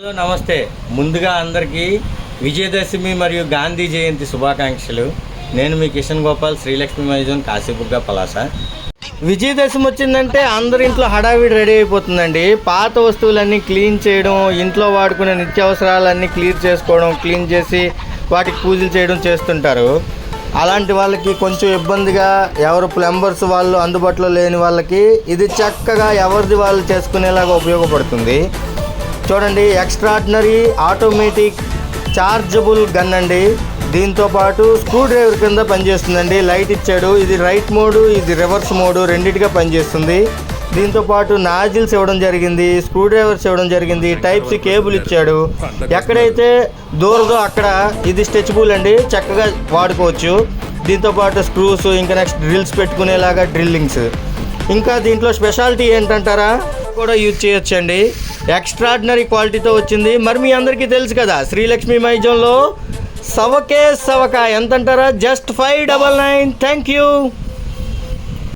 Hello నమస్తే. ముందుగా అందరికీ విజయదశమి మరియు గాంధీ జయంతి శుభాకాంక్షలు. నేను మీ కిషన్ గోపాల్ శ్రీలక్ష్మి మైజోన్ కాశీబుగ్గ పలాస. విజయదశమి వచ్చిందంటే అందరి ఇంట్లో హడావిడి రెడీ అయిపోతుందండి. పాత వస్తువులన్నీ క్లీన్ చేయడం ఇంట్లో వాడుకునే నిత్యావసరాలన్నీ క్లియర్ చేసుకోవడం క్లీన్ చేసి వాటికి పూజలు చేయడం చేస్తుంటారు. అలాంటి వాళ్ళకి కొంచెం ఇబ్బందిగా ఎవరు ప్లంబర్స్ వాళ్ళు అందుబాటులో లేని వాళ్ళకి ఇది చక్కగా ఎవరిది వాళ్ళు చేసుకునేలాగా ఉపయోగపడుతుంది. చూడండి ఎక్స్ట్రాడినరీ ఆటోమేటిక్ చార్జబుల్ గన్ అండి. దీంతో పాటు స్క్రూ డ్రైవర్ కింద పనిచేస్తుందండి. లైట్ ఇచ్చాడు. ఇది రైట్ మోడు ఇది రివర్స్ మోడు రెండింటిగా పనిచేస్తుంది. దీంతో పాటు నాజిల్స్ ఇవ్వడం జరిగింది స్క్రూ డ్రైవర్స్ ఇవ్వడం జరిగింది టైప్ సి కేబుల్ ఇచ్చాడు. ఎక్కడైతే దూరదో అక్కడ ఇది స్ట్రెచబుల్ అండి చక్కగా వాడుకోవచ్చు. దీంతో పాటు స్క్రూస్ ఇంకా నెక్స్ట్ డ్రిల్స్ పెట్టుకునేలాగా డ్రిల్లింగ్స్ ఇంకా దీంట్లో స్పెషాలిటీ ఏంటంటారా? కూడా యూజ్ చేయొచ్చండి. ఎక్స్ట్రాడినరీ క్వాలిటీతో వచ్చింది. మరి మీ అందరికీ తెలుసు కదా శ్రీలక్ష్మి మైజంలో సవకే సవక ఎంత అంటారా just five double nine thank you